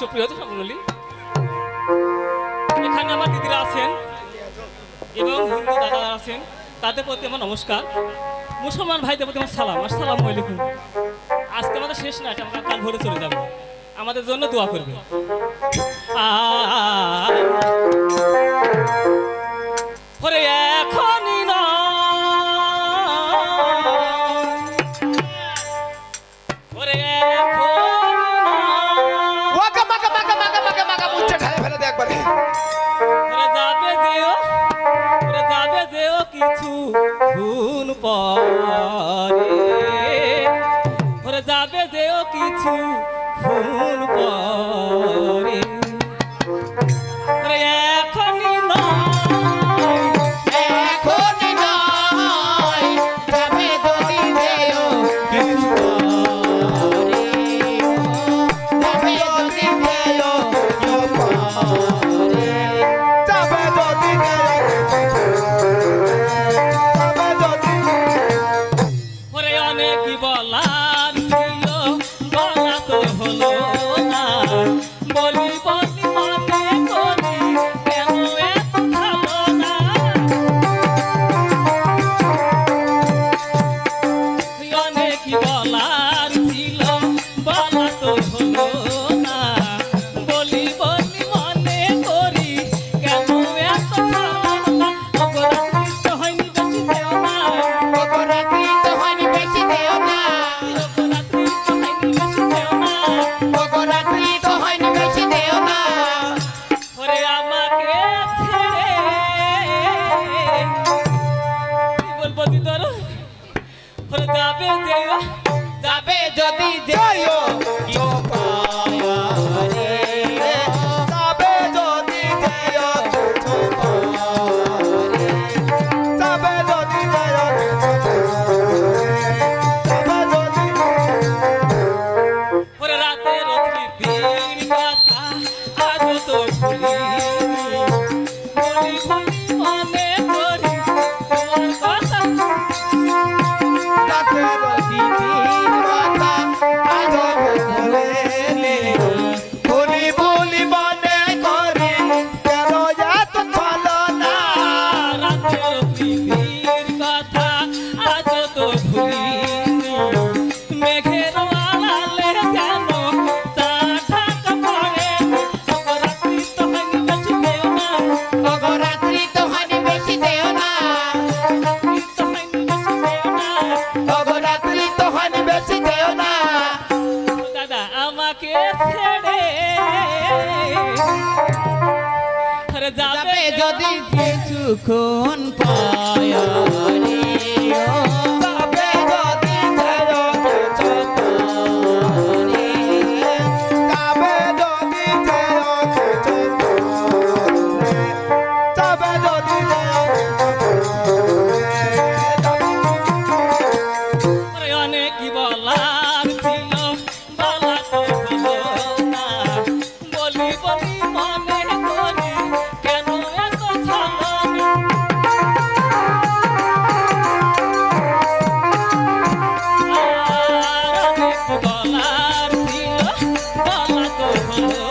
সুপ্রিয় সকলি এখানে আমার দিদিরা আছেন এবং হিন্দু দাদারা আছেন, তাদের প্রতি আমার নমস্কার। মুসলমান ভাইদের প্রতি আমার সালাম আসসালাম আলাইকুম। আজকে আমাদের শেষ নাট আমরা কাল ভরে চলে যাব। আমাদের জন্য দোয়া করবে আ কি বলা যাবে যেও যাবে যদি যেও কেউ পায়া রে যাবে যদি যেও কিছু পায়া যাবে যদি যেও যাবে যদি ওরে রাতে রাত্রি দিন কথা যাবে যদি কিছুক্ষণ পায়া। Oh.